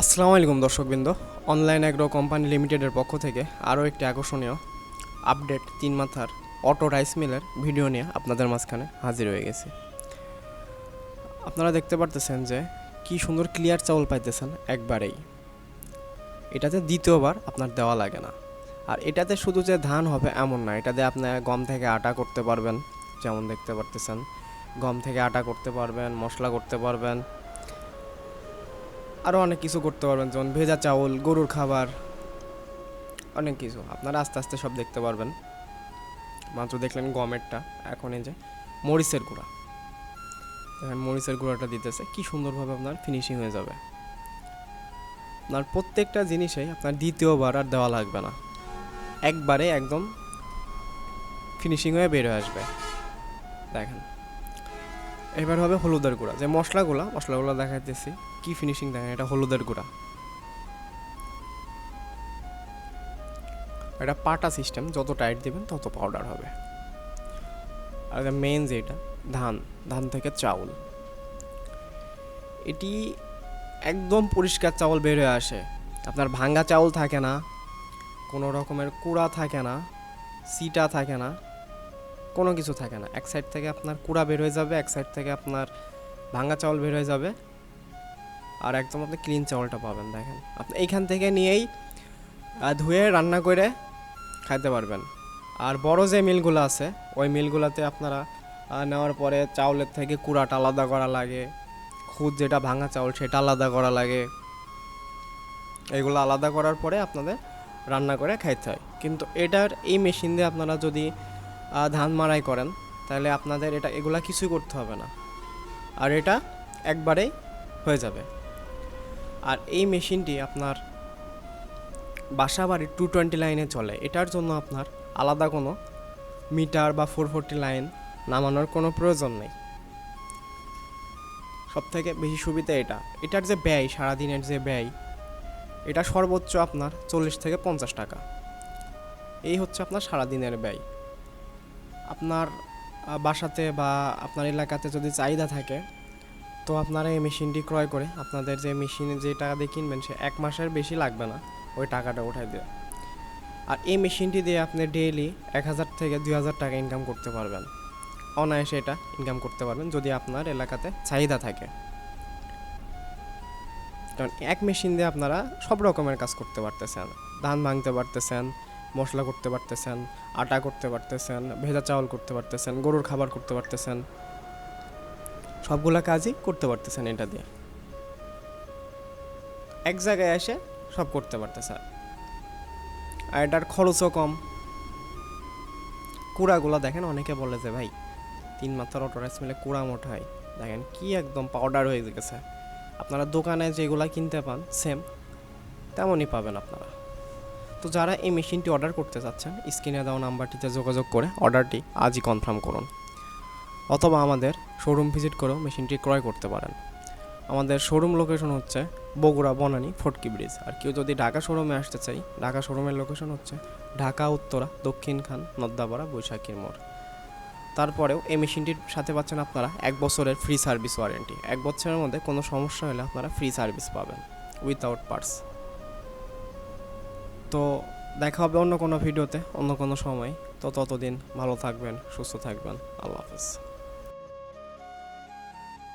আসসালামু আলাইকুম দর্শকবৃন্দ। অনলাইন অ্যাগ্রো কোম্পানি লিমিটেডের পক্ষ থেকে আরও একটি আকর্ষণীয় আপডেট তিন মাথার অটো রাইস মিলের ভিডিও নিয়ে আপনাদের মাঝখানে হাজির হয়ে গেছি। আপনারা দেখতে পারতেছেন যে কি সুন্দর ক্লিয়ার চাউল পাইতেছেন একবারেই। এটাতে দ্বিতীয়বার আপনার দেওয়া লাগে না। আর এটাতে শুধু যে ধান হবে এমন না, এটাতে আপনি গম থেকে আটা করতে পারবেন, যেমন দেখতে পারতেছেন। গম থেকে আটা করতে পারবেন, মশলা করতে পারবেন আরও অনেক কিছু করতে পারবেন, যেমন ভেজা চাউল, গরুর খাবার, অনেক কিছু। আপনারা আস্তে আস্তে সব দেখতে পারবেন। মাত্র দেখলেন গমেরটা, এখন এই যে মরিচের গুঁড়া। দেখেন, মরিচের গুঁড়াটা দিতেছে। কি সুন্দরভাবে আপনার ফিনিশিং হয়ে যাবে। আপনার প্রত্যেকটা জিনিসেই আপনার দ্বিতীয়বার আর দেওয়া লাগবে না। একবারে একদম ফিনিশিং হয়ে বের হয়ে আসবে। দেখেন। এবার হবে হলুদের গুঁড়া। যে মশলাগুলো মশলাগুলো দেখাইতেছি, কি ফিনিশিং দেখেন, এটা হলুদের গুঁড়া। এটা পাটা সিস্টেম যত টাইট দিবেন তত পাউডার হবে। আর মেন যেটা ধান ধান থেকে চাউল। এটি একদম পরিষ্কার চাউল বের হয়ে আসে। আপনার ভাঙ্গা চাউল থাকে না, কোনো রকমের কুড়া থাকে না, সিটা থাকে না। কোনো কিছু থাকে না। এক সাইড থেকে আপনার কুড়া বের হয়ে যাবে, এক সাইড থেকে আপনার ভাঙা চাউল বের হয়ে যাবে। আর একদম আপনি ক্লিন চাউলটা পাবেন, দেখেন। আপনি এইখান থেকে নিয়েই ধুয়ে রান্না করে খাইতে পারবেন। আর বড় যে মিলগুলো আছে, ওই মিলগুলোতে আপনারা নেওয়ার পরে চাউলের থেকে কুড়াটা আলাদা করা লাগে। খুদ যেটা ভাঙা চাউল, সেটা আলাদা করা লাগে। এগুলো আলাদা করার পরে আপনাদের রান্না করে খাইতে হয়। কিন্তু এটার এই মেশিন দিয়ে আপনারা যদি ধান মাড়াই করেন, তাহলে আপনাদের এটা, এগুলা কিছুই করতে হবে না। আর এটা একবারেই হয়ে যাবে। আর এই মেশিনটি আপনার বাসা বাড়ির টু টোয়েন্টি লাইনে চলে। এটার জন্য আপনার আলাদা কোনো মিটার বা ফোর ফোরটি লাইন নামানোর কোনো প্রয়োজন নেই। সব থেকে বেশি সুবিধা এটা। এটার যে ব্যয়, সারাদিনের যে ব্যয়, এটা সর্বোচ্চ আপনার চল্লিশ থেকে পঞ্চাশ টাকা। এই হচ্ছে আপনার সারাদিনের ব্যয়। আপনার বাসাতে বা আপনার এলাকাতে যদি চাহিদা থাকে, তো আপনারা এই মেশিনটি ক্রয় করে আপনাদের যে মেশিনে যে টাকা দিয়ে কিনবেন, সে এক মাসের বেশি লাগবে না ওই টাকাটা উঠাই দিয়ে। আর এই মেশিনটি দিয়ে আপনি ডেইলি এক হাজার থেকে দুই হাজার টাকা ইনকাম করতে পারবেন। অনায়াসে এটা ইনকাম করতে পারবেন যদি আপনার এলাকাতে চাহিদা থাকে। কারণ এক মেশিন দিয়ে আপনারা সব রকমের কাজ করতে পারতেছেন, ধান ভাঙতে পারতেছেন মশলা করতে পারতেছেন, আটা করতে পারতেছেন, ভেজা চাউল করতে পারতেছেন, গরুর খাবার করতে পারতেছেন। সবগুলা কাজই করতে পারতেছেন এটা দিয়ে। এক জায়গায় এসে সব করতে পারতেছে আর এটার খরচও কম। কুড়াগুলো দেখেন অনেকে বলে যে, ভাই, তিন মাত্রার অটো রাইস মিলে কুড়া মোটা হয়। দেখেন কি একদম পাউডার হয়ে গেছে। আপনারা দোকানে যেগুলা কিনতে পান সেম তেমনই পাবেন আপনারা। তো যারা এই মেশিনটি অর্ডার করতে চাচ্ছেন, স্ক্রিনে দেওয়া নাম্বারটিতে যোগাযোগ করে অর্ডারটি আজই কনফার্ম করুন। অথবা আমাদের শোরুম ভিজিট করেও মেশিনটি ক্রয় করতে পারেন। আমাদের শোরুম লোকেশন হচ্ছে বগুড়া বনানী ফটকি ব্রিজ। আর কেউ যদি ঢাকা শোরুমে আসতে চাই, ঢাকা শোরুমের লোকেশন হচ্ছে ঢাকা, উত্তরা, দক্ষিণ খান, নদ্দাপাড়া, বৈশাখীর মোড়। তারপরেও এই মেশিনটির সাথে পাচ্ছেন আপনারা এক বছরের ফ্রি সার্ভিস ওয়ারেন্টি। এক বছরের মধ্যে কোনো সমস্যা হলে আপনারা ফ্রি সার্ভিস পাবেন উইথাউট পার্টস। তো দেখা হবে অন্য কোনো ভিডিওতে, অন্য কোনো সময়। তো ততদিন ভালো থাকবেন, সুস্থ থাকবেন। আল্লাহ হাফেজ।